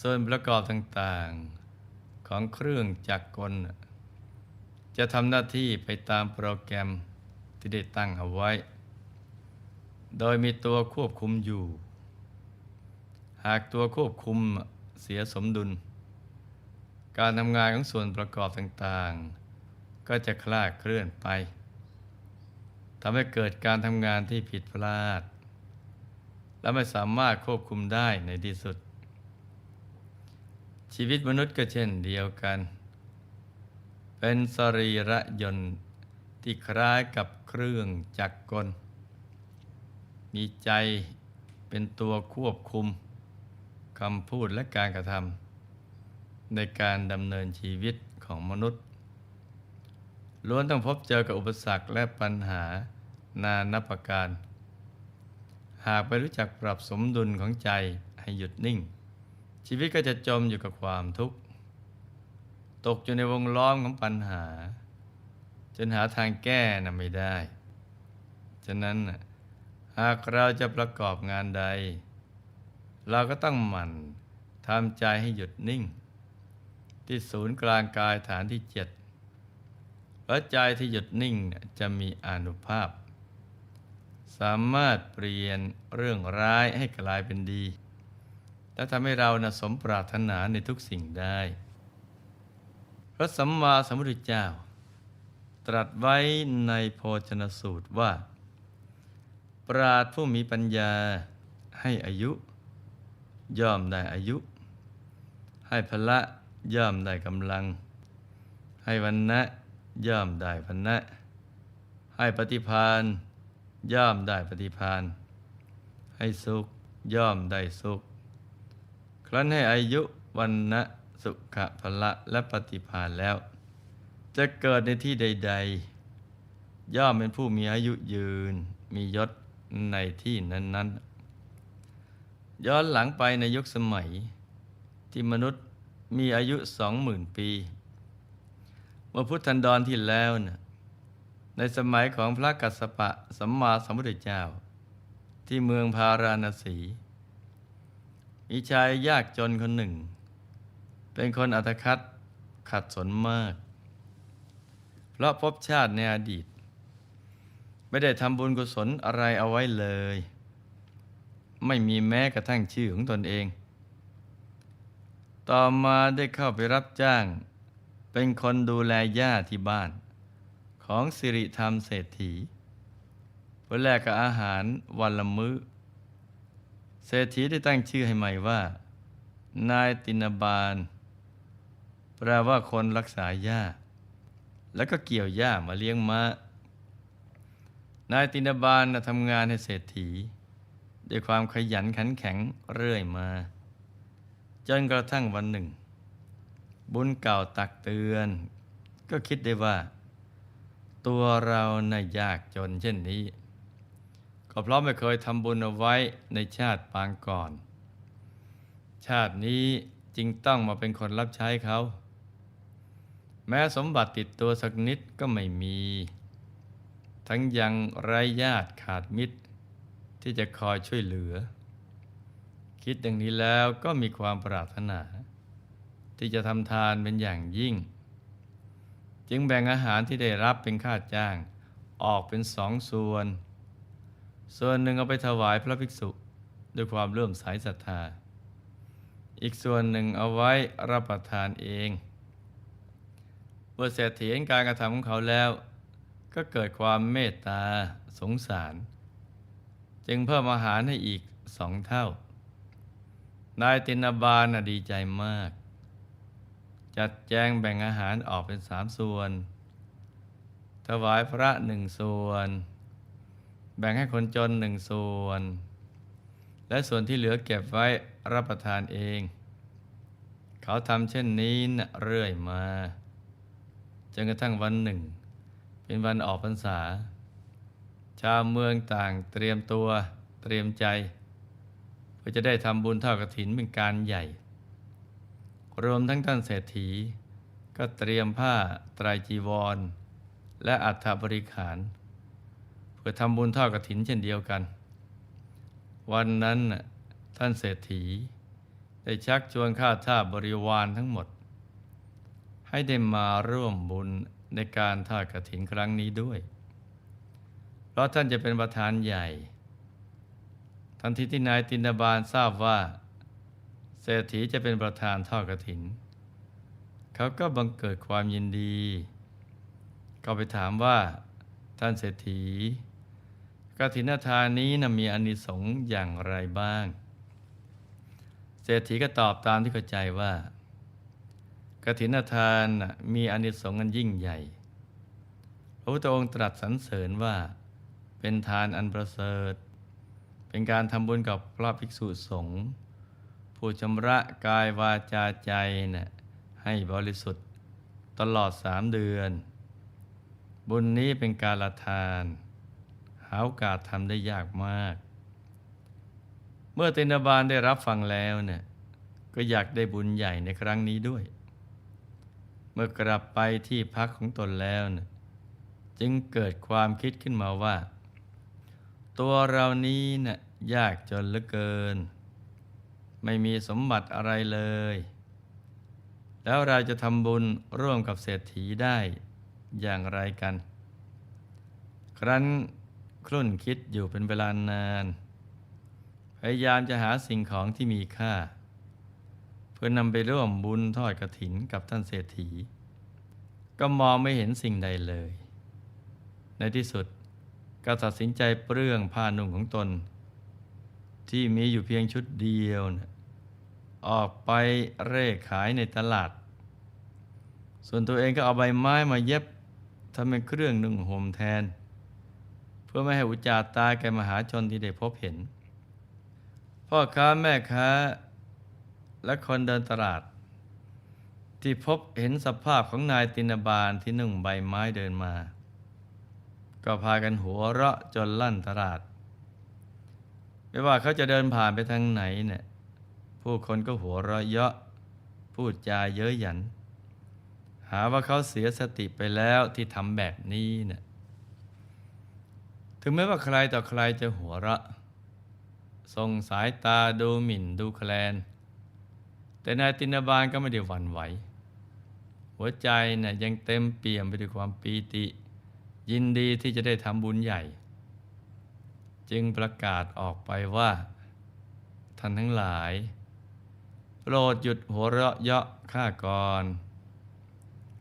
ส่วนประกอบต่างๆของเครื่องจักรกล จะทำหน้าที่ไปตามโปรแกรมที่ได้ตั้งเอาไว้ โดยมีตัวควบคุมอยู่ หากตัวควบคุมเสียสมดุล การทำงานของส่วนประกอบต่างๆ ก็จะคลาดเคลื่อนไปทำให้เกิดการทำงานที่ผิดพลาด และไม่สามารถควบคุมได้ในที่สุด ชีวิตมนุษย์ก็เช่นเดียวกัน เป็นสรีระยนต์ที่คล้ายกับเครื่องจักรกล มีใจเป็นตัวควบคุมคำพูดและการกระทำในการดำเนินชีวิตของมนุษย์ล้วนต้องพบเจอกับอุปสรรคและปัญหานานับประการ หากไม่รู้จักปรับสมดุลของใจให้หยุดนิ่ง ชีวิตก็จะจมอยู่กับความทุกข์ ตกอยู่ในวงล้อมของปัญหา จนหาทางแก้นะไม่ได้ ฉะนั้นหากเราจะประกอบงานใด เราก็ต้องหมั่นทำใจให้หยุดนิ่ง ที่ศูนย์กลางกายฐานที่เจ็ดเพราะใจที่หยุดนิ่งจะมีอนุภาพ สามารถเปลี่ยนเรื่องร้ายให้กลายเป็นดี และทำให้เรานะสมปรารถนาในทุกสิ่งได้ พระสัมมาสัมพุทธเจ้า ตรัสไว้ในโพชนสูตรว่า ปราดผู้มีปัญญาให้อายุ ย่อมได้อายุ ให้พละย่อมได้กำลัง ให้วันนะย่อมได้วันนะ ให้ปฏิพานย่อมได้ปฏิพานให้สุขย่อมได้สุข ครั้นให้อายุวันนะสุขพละและปฏิพานแล้ว จะเกิดในที่ใด ๆ ย่อมเป็นผู้มีอายุยืน มียศในที่นั้น ๆ ย้อนหลังไปในยุคสมัย ที่มนุษย์มีอายุสองหมื่นปี เมื่อพุทธันดรที่แล้วนะในสมัยของพระกัสสปะสัมมาสัมพุทธเจ้า ที่เมืองพาราณสี มีชายยากจนคนหนึ่ง เป็นคนอัตคัดขัดสนมาก เพราะพบชาติในอดีต ไม่ได้ทำบุญกุศลอะไรเอาไว้เลย ไม่มีแม้กระทั่งชื่อของตนเอง ต่อมาได้เข้าไปรับจ้าง เป็นคนดูแลย่าที่บ้าน ของสิริธรรมเศรษฐีเพื่อแลกกับอาหารวันละมื้อ เศรษฐีได้ตั้งชื่อให้ใหม่ว่า นายตินบาล แปลว่าคนรักษาหญ้า แล้วก็เกี่ยวหญ้ามาเลี้ยงม้านายตินบาลนทำงานให้เศรษฐี ด้วยความขยันขันแข็งเรื่อยมาจนกระทั่งวันหนึ่ง บุญเก่าตักเตือน ก็คิดได้ว่า ตัวเราน่ะยากจนเช่นนี้ ก็เพราะไม่เคยทำบุญเอาไว้ในชาติปางก่อน ชาตินี้จึงต้องมาเป็นคนรับใช้เขา แม้สมบัติติดตัวสักนิดก็ไม่มี ทั้งยังไร้ญาติขาดมิตร ที่จะคอยช่วยเหลือ คิดอย่างนี้แล้วก็มีความปรารถนา ที่จะทำทานเป็นอย่างยิ่ง จึงแบ่งอาหารที่ได้รับเป็นค่าจ้าง ออกเป็นสองส่วน ส่วนหนึ่งเอาไปถวายพระภิกษุด้วยความเลื่อมใสศรัทธา อีกส่วนหนึ่งเอาไว้รับประทานเองเมื่อเศรษฐีเห็นการกระทำของเขาแล้ว ก็เกิดความเมตตาสงสาร จึงเพิ่มอาหารให้อีกสองเท่า นายตินาบาลน่ะดีใจมาก จัดแจงแบ่งอาหารออกเป็นสามส่วน ถวายพระหนึ่งส่วน แบ่งให้คนจนหนึ่งส่วน และส่วนที่เหลือเก็บไว้รับประทานเอง เขาทำเช่นนี้นะเรื่อยมาจนกระทั่งวันหนึ่ง เป็นวันออกพรรษา ชาวเมืองต่างเตรียมตัวเตรียมใจ เพื่อจะได้ทำบุญเท่ากฐินเป็นการใหญ่ รวมทั้งท่านเศรษฐี ก็เตรียมผ้าไตรจีวร และอัฐบริขาร เพื่อทำบุญท่ากฐินเช่นเดียวกัน วันนั้นน่ะท่านเศรษฐี ได้ชักชวนข้าทาสบริวารทั้งหมด ให้ได้มาร่วมบุญในการทอดกฐินครั้งนี้ด้วย เพราะท่านจะเป็นประธานใหญ่ ทันทีที่นายตินบาลทราบว่า เศรษฐีจะเป็นประธานทอดกฐิน เขาก็บังเกิดความยินดีก็ไปถามว่าท่านเศรษฐี กฐินทานนี้นะมีอนิสงส์อย่างไรบ้าง เศรษฐีก็ตอบตามที่เข้าใจว่ากฐินทานน่ะมีอนิสงส์อันยิ่งใหญ่ พระพุทธองค์ตรัสสรรเสริญว่า เป็นทานอันประเสริฐ เป็นการทำบุญกับพระภิกษุสงฆ์ผู้ชำระกายวาจาใจน่ะให้บริสุทธิ์ตลอดสามเดือน บุญนี้เป็นการละทาน หาโอกาสทำได้ยากมาก เมื่อตินบาลได้รับฟังแล้วเนี่ยก็อยากได้บุญใหญ่ในครั้งนี้ด้วย เมื่อกลับไปที่พักของตนแล้วเนี่ยจึงเกิดความคิดขึ้นมาว่า ตัวเรานี้น่ะยากจนเหลือเกิน ไม่มีสมบัติอะไรเลย แล้วเราจะทำบุญร่วมกับเศรษฐีได้อย่างไรกัน ครั้น ครุ่นคิดอยู่เป็นเวลานาน พยายามจะหาสิ่งของที่มีค่า เพื่อนำไปร่วมบุญทอดกระถินกับท่านเศรษฐี ก็มองไม่เห็นสิ่งใดเลย ในที่สุดก็ตัดสินใจเปลื้องผ้านุ่งของตน ที่มีอยู่เพียงชุดเดียวนะออกไปเร่ขายในตลาด ส่วนตัวเองก็เอาใบไม้มาเย็บทำเป็นเครื่องนุ่งห่มแทน พื่อไม่ให้อุจจาตาแก่มหาชนที่ได้พบเห็น พ่อค้าแม่ค้า และคนเดินตลาด ที่พบเห็นสภาพของนายตินบาลที่นุ่งใบไม้เดินมา ก็พากันหัวเราะจนลั่นตลาด ไม่ว่าเขาจะเดินผ่านไปทางไหนเนี่ยผู้คนก็หัวเราะเยาะพูดจาเย้ยหยัน หาว่าเขาเสียสติไปแล้วที่ทำแบบนี้เนี่ย ถึงแม้ว่าใครต่อใครจะหัวเราะส่งสายตาดูหมิ่นดูแคลน แต่นายตินบาลก็ไม่ได้หวั่นไหว หัวใจเนี่ยยังเต็มเปี่ยมไปด้วยความปีติ ยินดีที่จะได้ทำบุญใหญ่ จึงประกาศออกไปว่า ท่านทั้งหลาย โปรดหยุดหัวเราะเยาะข้าก่อน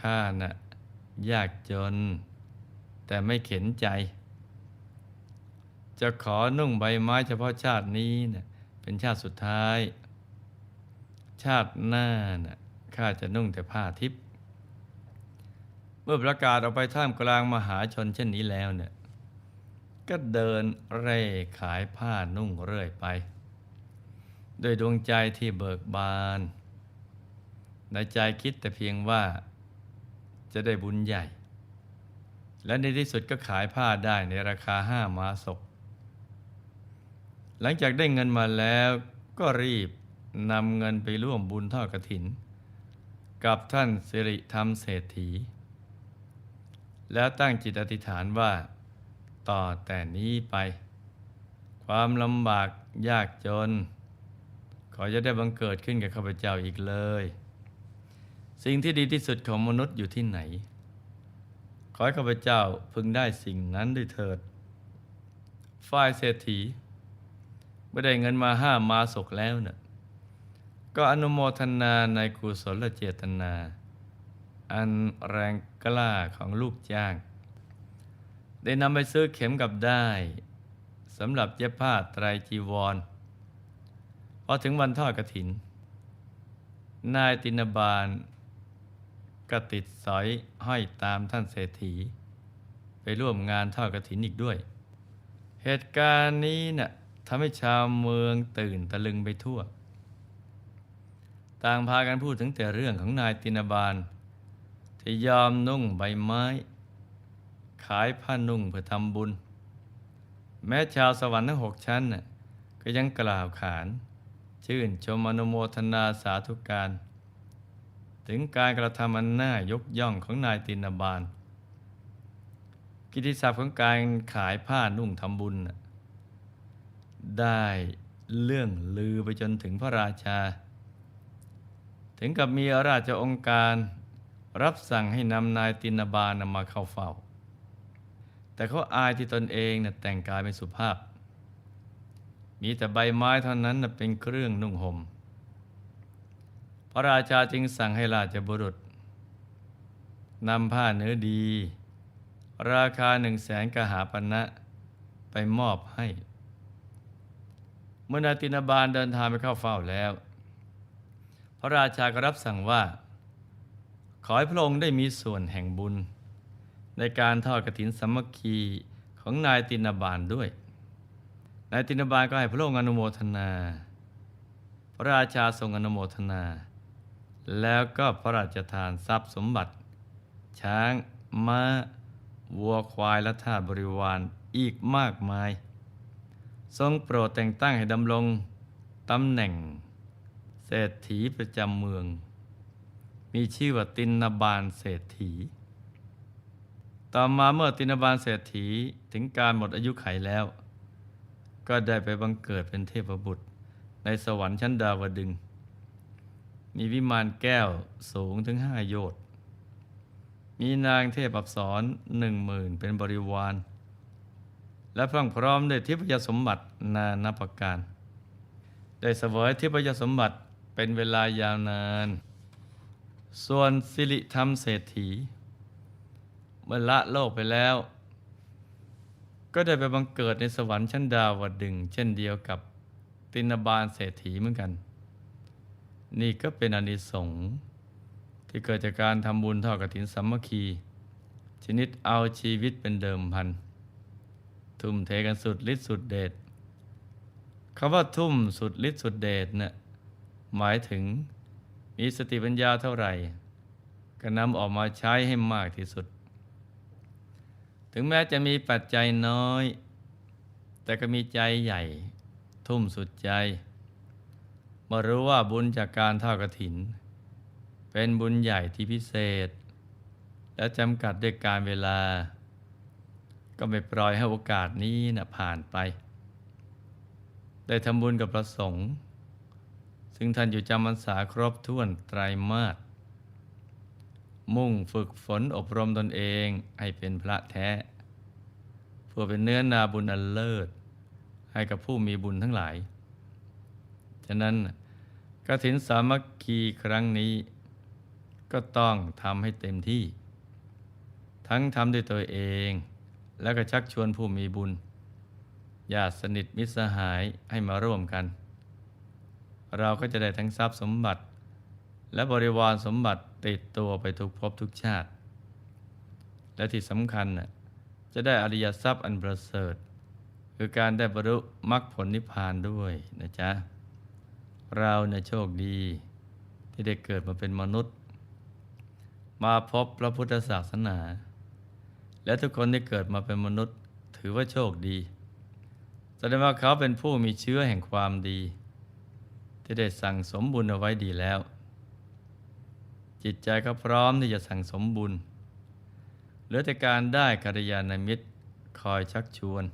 ข้าน่ะยากจน แต่ไม่เข็นใจ จะขอนุ่งใบไม้เฉพาะชาตินี้เน่ะเป็นชาติสุดท้าย ชาติหน้าน่ะข้าจะนุ่งแต่ผ้าทิพย์เมื่อประกาศออกไปท่ามกลางมหาชนเช่นนี้แล้วเนี่ยก็เดินเร่ขายผ้านุ่งเรื่อยไปโดยดวงใจที่เบิกบาน ในใจคิดแต่เพียงว่าจะได้บุญใหญ่ และในที่สุดก็ขายผ้าได้ในราคาห้ามาศก หลังจากได้เงินมาแล้วก็รีบนำเงินไปร่วมบุญทอดกระถิน กับท่านสิริธรรมเศรษฐี แล้วตั้งจิตอธิษฐานว่า ต่อแต่นี้ไป ความลำบากยากจน ขอจะได้บังเกิดขึ้นกับข้าพเจ้าอีกเลย สิ่งที่ดีที่สุดของมนุษย์อยู่ที่ไหน ขอให้ข้าพเจ้าพึงได้สิ่งนั้นด้วยเถิด ฝ่ายเศรษฐี เมื่อได้เงินมาห้ามาศกแล้วเนะ่ะก็อนุโมทนาในกุศลเจตนา อันแรงกล้าของลูกจ้าง ได้นำไปซื้อเข็มกับได้สำหรับเย็บผ้าไตรจีวรพอถึงวันทอดกระถิน นายตินบาลก็ติดสอยห้อยตามท่านเศรษฐี ไปร่วมงานทอดกระถินอีกด้วย เหตุการณ์นี้นะ่ะ ทำให้ชาวเมืองตื่นตะลึงไปทั่ว ต่างพากันพูดถึงแต่เรื่องของนายตินบาลที่ยอมนุ่งใบไม้ ขายผ้านุ่งเพื่อทำบุญ แม้ชาวสวรรค์ทั้งหกชั้นน่ะก็ยังกล่าวขาน ชื่นชมอนุโมทนาสาธุการ ถึงการกระทำอันน่ายกย่องของนายตินบาล กิติศัพท์ของการขายผ้านุ่งทำบุญน่ะ ได้เรื่องลือไปจนถึงพระราชา ถึงกับมีราชองค์การรับสั่งให้นำนายตินบาลนำมาเข้าเฝ้า แต่เขาอายที่ตนเองนะ่ะแต่งกายเป็นสุภาพ มีแต่ใบไม้เท่านั้นนะเป็นเครื่องนุ่งหม่มพระราชาจึงสั่งให้ราชบุรุษนำผ้าเนื้อดี ราคาหนึ่งแสนกหาปณะไปมอบให้ เมื่อนาตินาบาลเดินทางไปเข้าเฝ้าแล้ว พระราชาก็รับสั่งว่า ขอให้พระองค์ได้มีส่วนแห่งบุญ ในการทอดกฐินสามัคคีของนายตินาบาลด้วย นายตินาบาลก็ให้พระองค์อนุโมทนา พระราชาทรงอนุโมทนา แล้วก็พระราชทานทรัพย์สมบัติ ช้างม้า วัวควายและทาสบริวารอีกมากมาย ทรงโปรดแต่งตั้งให้ดำรงตำแหน่ง เศรษฐีประจำเมือง มีชื่อว่าตินนบาลเศรษฐี ต่อมาเมื่อตินบาลเศรษฐีถึงการหมดอายุไขแล้ว ก็ได้ไปบังเกิดเป็นเทพบุตร ในสวรรค์ชั้นดาวดึง มีวิมานแก้วสูงถึงห้าโยชน์มีนางเทพอับสรหนึ่งหมื่นเป็นบริวาร และพรั่งพร้อมด้วยทิพยสมบัตินานาประการ ได้เสวยทิพยสมบัติเป็นเวลายาวนาน ส่วนสิริธรรมเศรษฐี เมื่อละโลกไปแล้ว ก็ได้ไปบังเกิดในสวรรค์ชั้นดาวดึง เช่นเดียวกับตินบาลเศรษฐีเหมือนกัน นี่ก็เป็นอนิสงส์ที่เกิดจากการทำบุญทอดกฐินสามัคคี ชนิดเอาชีวิตเป็นเดิมพันธ ทุ่มเทกันสุดฤทธิ์สุดเดชคำว่าทุ่มสุดฤทธิ์สุดเดชเนะ่ะหมายถึงมีสติปัญญาเท่าไหร่ ก็นำออกมาใช้ให้มากที่สุด ถึงแม้จะมีปัจจัยน้อย แต่ก็มีใจใหญ่ ทุ่มสุดใจมื่รู้ว่าบุญจากการทอดกฐิน เป็นบุญใหญ่ที่พิเศษ และจำกัดด้วยการเวลา ก็ไม่ปล่อยให้โอกาสนี้นะผ่านไป ได้ทำบุญกับพระสงฆ์ซึ่งท่านอยู่จำพรรษาครบถ้วนไตรมาสมุ่งฝึกฝนอบรมตนเองให้เป็นพระแท้ เพื่อเป็นเนื้อนาบุญอันเลิศ ให้กับผู้มีบุญทั้งหลาย ฉะนั้นกฐินสามัคคีครั้งนี้ ก็ต้องทำให้เต็มที่ ทั้งทำด้วยตัวเอง แล้วก็ชักชวนผู้มีบุญญาติสนิทมิตรสหายให้มาร่วมกัน เราก็จะได้ทั้งทรัพย์สมบัติ และบริวารสมบัติติดตัวไปทุกภพทุกชาติ และที่สำคัญจะได้อริยทรัพย์อันประเสริฐ คือการได้บรรลุมรรคผลนิพพานด้วยนะจ๊ะ เราเนี่ยโชคดี ที่ได้เกิดมาเป็นมนุษย์ มาพบพระพุทธศาสนา และทุกคนที่เกิดมาเป็นมนุษย์ ถือว่าโชคดี แสดงว่าเขาเป็นผู้มีเชื้อแห่งความดี ที่ได้สั่งสมบุญเอาไว้ดีแล้ว จิตใจก็พร้อมที่จะสั่งสมบุญเหลือแต่การได้กัลยาณมิตรคอยชักชวน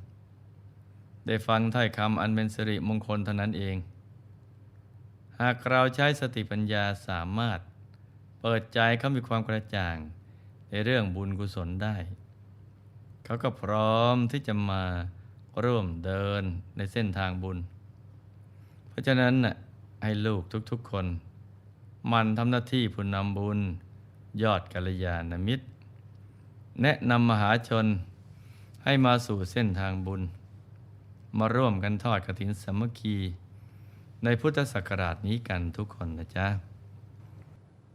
ได้ฟังถ้อยคำอันเป็นสิริมงคลเท่านั้นเอง หากเราใช้สติปัญญาสามารถ เปิดใจเขามีความกระจ่างในเรื่องบุญกุศลได้ เขาก็พร้อมที่จะมาร่วมเดินในเส้นทางบุญ เพราะฉะนั้นน่ะให้ลูกทุกๆคน มันทำหน้าที่ผู้นำบุญ ยอดกัลยาณมิตร แนะนำมหาชนให้มาสู่เส้นทางบุญ มาร่วมกันทอดกฐินสามัคคี ในพุทธศักราชนี้กันทุกคนนะจ๊ะ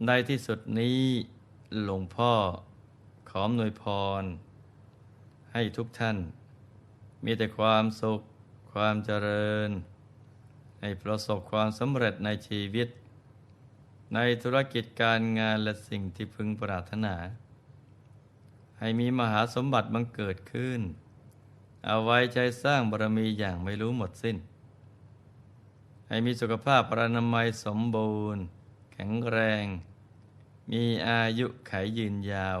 ในที่สุดนี้หลวงพ่อขออำนวยพร ให้ทุกท่าน มีแต่ความสุข ความเจริญ ให้ประสบความสำเร็จในชีวิต ในธุรกิจการงานและสิ่งที่พึงปรารถนา ให้มีมหาสมบัติบังเกิดขึ้น เอาไว้ใจสร้างบารมีอย่างไม่รู้หมดสิ้น ให้มีสุขภาพปรานามัยสมบูรณ์ แข็งแรง มีอายุไขยืนยาว